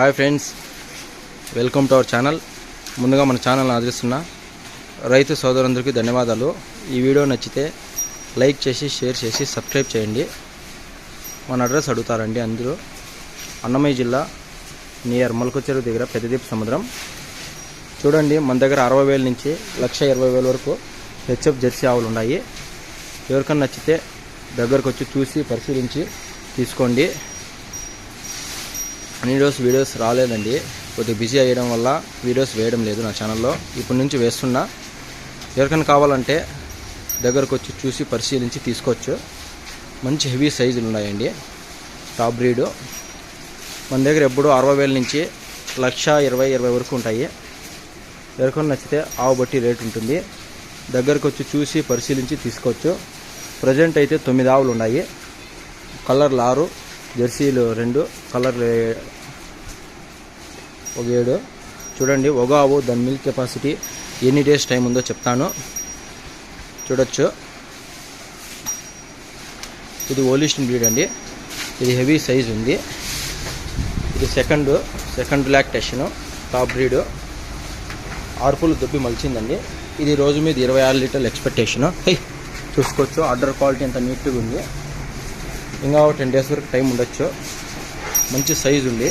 Hi friends. Welcome to our channel. ముందుగా మన ఛానల్ని ఆదరిస్తున్న రైతు సోదరులందరికీ ధన్యవాదాలు. ఈ వీడియో నచ్చితే లైక్ చేసి షేర్ చేసి సబ్స్క్రైబ్ చేయండి. మన అడ్రస్ అడుగుతారండి అందరూ అన్నమయ్య జిల్లా నియర్ మల్కొచెరువు దగ్గర పెద్దదీప్ సముద్రం. చూడండి మన దగ్గర అరవై వేల నుంచి లక్ష ఇరవై వేల వరకు హెచ్ఎఫ్ జెర్సీ ఆవులు ఉన్నాయి. ఎవరికన్నా నచ్చితే దగ్గరకు వచ్చి చూసి పరిశీలించి తీసుకోండి. అన్ని రోజు వీడియోస్ రాలేదండి. కొద్దిగా బిజీ అయ్యడం వల్ల వీడియోస్ వేయడం లేదు నా ఛానల్లో. ఇప్పటి నుంచి వేస్తున్నా. ఎవరికైనా కావాలంటే దగ్గరకు వచ్చి చూసి పరిశీలించి తీసుకోవచ్చు. మంచి హెవీ సైజులు ఉన్నాయండి. Top breed. మన దగ్గర ఎప్పుడూ అరవై వేల నుంచి లక్ష ఇరవై ఇరవై వరకు ఉంటాయి. ఎవరికైనా నచ్చితే ఆవు బట్టి రేటు ఉంటుంది. దగ్గరకు వచ్చి చూసి పరిశీలించి తీసుకోవచ్చు. ప్రజెంట్ అయితే తొమ్మిది ఆవులు ఉన్నాయి. కలర్లు ఆరు జెర్సీలు రెండు కలర్లు ఒక ఏడు చూడండి ఒగావు దాని మిల్క్ కెపాసిటీ ఎన్ని డేస్ టైం ఉందో చెప్తాను. చూడొచ్చు. ఇది ఓలిస్టన్ బ్రీడ్ అండి. ఇది హెవీ సైజ్ ఉంది. ఇది second second lactation top breed. ఆర్పులు దొబ్బి మలిచిందండి. ఇది రోజు మీద ఇరవై ఆరు లీటర్ల ఎక్స్పెక్టేషను. చూసుకోవచ్చు. ఆర్డర్ క్వాలిటీ ఎంత నీట్గా ఉంది. ఇంకా టెన్ డేస్ వరకు టైం ఉండొచ్చు. మంచి సైజు ఉంది.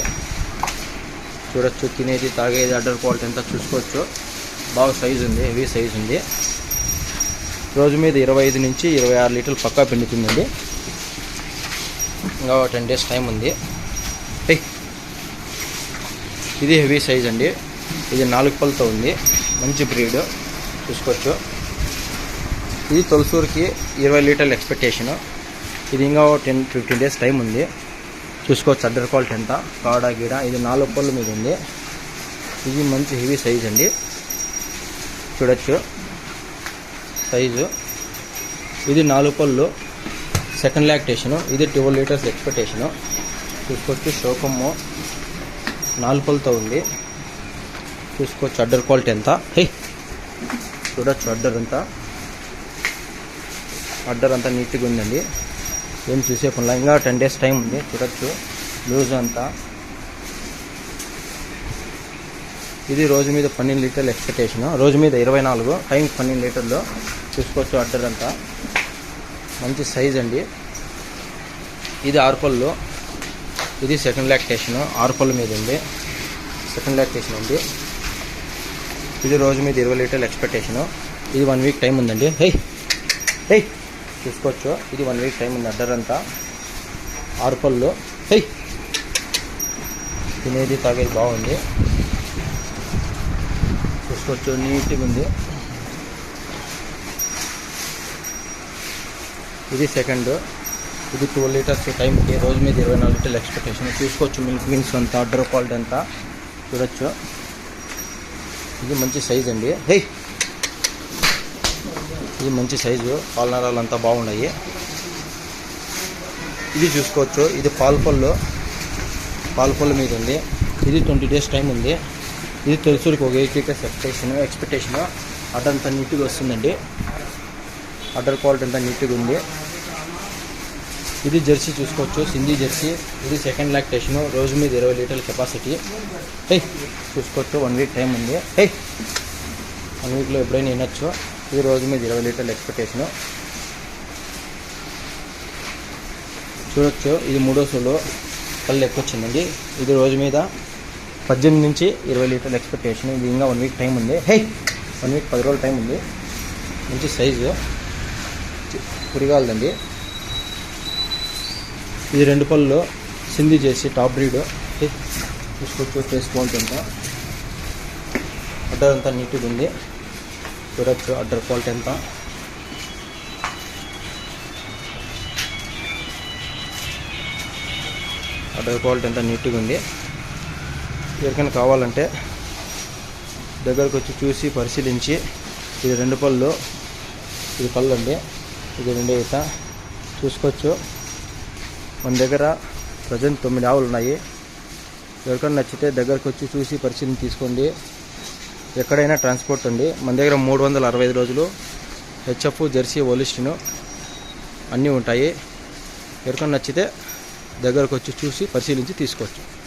చూడొచ్చు తినేది తాగేది ఆర్డర్ క్వాలిటీ అంతా చూసుకోవచ్చు. బాగా సైజు ఉంది హెవీ సైజు ఉంది. రోజు మీద ఇరవై ఐదు నుంచి ఇరవై ఆరు లీటర్లు పక్కా పిండుతుందండి. ఇంకా టెన్ డేస్ టైం ఉంది. ఇది హెవీ సైజ్ అండి. ఇది నాలుగు పళ్ళతో ఉంది. మంచి బ్రీడ్ చూసుకోవచ్చు. ఇది తొలసూరుకి ఇరవై లీటర్ల ఎక్స్పెక్టేషను ఇది ఇంకా టెన్ ఫిఫ్టీన్ డేస్ టైం ఉంది. చూసుకోవచ్చు అడ్డర్ క్వాలిటీ ఎంత కాడ గీడ ఇది నాలుగు పళ్ళు మీద ఉంది. ఇది మంచి హెవీ సైజ్ అండి. చూడొచ్చు. సైజు ఇది నాలుగు పళ్ళు. సెకండ్ లాక్టేషను ఇది ట్వెల్వ్ లీటర్స్ ఎక్స్పెక్టేషను చూసుకోవచ్చు షోకమ్ము నాలుగు పళ్ళతో ఉంది. చూసుకోవచ్చు అడ్డర్ క్వాలిటీ ఎంత హే! చూడొచ్చు అడ్డర్ అంతా. అడ్డర్ అంతా నీట్గా ఉందండి. ఏం చూసేకుండా ఇంకా టెన్ డేస్ టైం ఉంది చూడొచ్చు. లూజ్ అంతా. ఇది రోజు మీద పన్నెండు లీటర్లు ఎక్స్పెక్టేషన్ రోజు మీద ఇరవై నాలుగు టైం పన్నెండు లీటర్లు. చూసుకోవచ్చు అడ్డర్ అంతా. మంచి సైజ్ అండి. ఇది ఆరుపళ్ళు ఇది సెకండ్ లాక్టేషన్ ఆరుపళ్ళు మీద ఉంది. సెకండ్ లాక్టేషన్ ఉంది. ఇది రోజు మీద ఇరవై లీటర్లు ఎక్స్పెక్టేషను ఇది వన్ వీక్ టైం ఉందండి. హై హై చూసుకోవచ్చు. ఇది వన్ వీక్ టైం ఉంది అడ్డర్ అంతా ఆరు పళ్ళు హై తినేది తాగేది బాగుంది. చూసుకోవచ్చు నీట్గా ఉంది. ఇది సెకండ్ ఇది ట్వెల్వ్ లీటర్స్ టైంకి రోజు మీద ఇరవై నాలుగు లీటర్లు ఎక్స్పెక్టేషన్ చూసుకోవచ్చు మిల్క్ మీన్స్ అంతా అడ్డర్ క్వాలిటీ అంతా. చూడొచ్చు. ఇది మంచి సైజ్ అండి. హే ఇది మంచి సైజు పాలనరాలు అంతా బాగున్నాయి. ఇది చూసుకోవచ్చు. ఇది పాల్పల్లు పాల్పల్లు మీద ఉంది. ఇది ట్వంటీ డేస్ టైం ఉంది. ఇది తెలుసుడికి ఒక eight litres expectation expectation. Udder అంతా నీట్గా వస్తుందండి. అడ్డర్ క్వాలిటీ అంతా నీట్గా ఉంది. ఇది జెర్సీ చూసుకోవచ్చు. సింధీ జెర్సీ. ఇది సెకండ్ లాక్టేషన్ రోజు మీద ఇరవై లీటర్ల కెపాసిటీ హే చూసుకోవచ్చు. వన్ వీక్ టైం ఉంది. హే వన్ వీక్లో ఎప్పుడైనా వినొచ్చు. ఈ రోజు మీద ఇరవై లీటర్ల ఎక్స్పెక్టేషను. చూడొచ్చు ఇది మూడో సోలో పళ్ళు ఎక్కువ వచ్చిందండి ఇది రోజు మీద పద్దెనిమిది నుంచి ఇరవై లీటర్ల ఎక్స్పెక్టేషన్. ఇది ఇంకా వన్ వీక్ టైం ఉంది. హే! వన్ వీక్ పది రోజుల టైం ఉంది. మంచి సైజు. పురిగాలదండి ఇది రెండు పళ్ళు సింధి చేసి టాప్ బ్రీడ్. తీసుకొచ్చి ఫేస్ బోన్స్ నీట్గా ఉంది. చూడొచ్చు అడ్డర్ క్వాలిటీ ఎంత? అడ్డర్ క్వాలిటీ ఎంత నీట్గా ఉంది. ఎవరికైనా కావాలంటే దగ్గరకు వచ్చి చూసి పరిశీలించి ఇది రెండు పళ్ళు ఇది పళ్ళు అండి ఇది రెండు ఈత. చూసుకోవచ్చు. మన దగ్గర ప్రజెంట్ తొమ్మిది ఆవులు ఉన్నాయి. ఎవరికైనా నచ్చితే దగ్గరకు వచ్చి చూసి పరిశీలన తీసుకోండి. ఎక్కడైనా ట్రాన్స్పోర్ట్ ఉంది మన దగ్గర మూడు వందల అరవై ఐదు రోజులు హెచ్ఎఫ్ జెర్సీ ఓలిస్టిను అన్నీ ఉంటాయి. ఎవరికైనా నచ్చితే దగ్గరకు వచ్చి చూసి పరిశీలించి తీసుకోవచ్చు.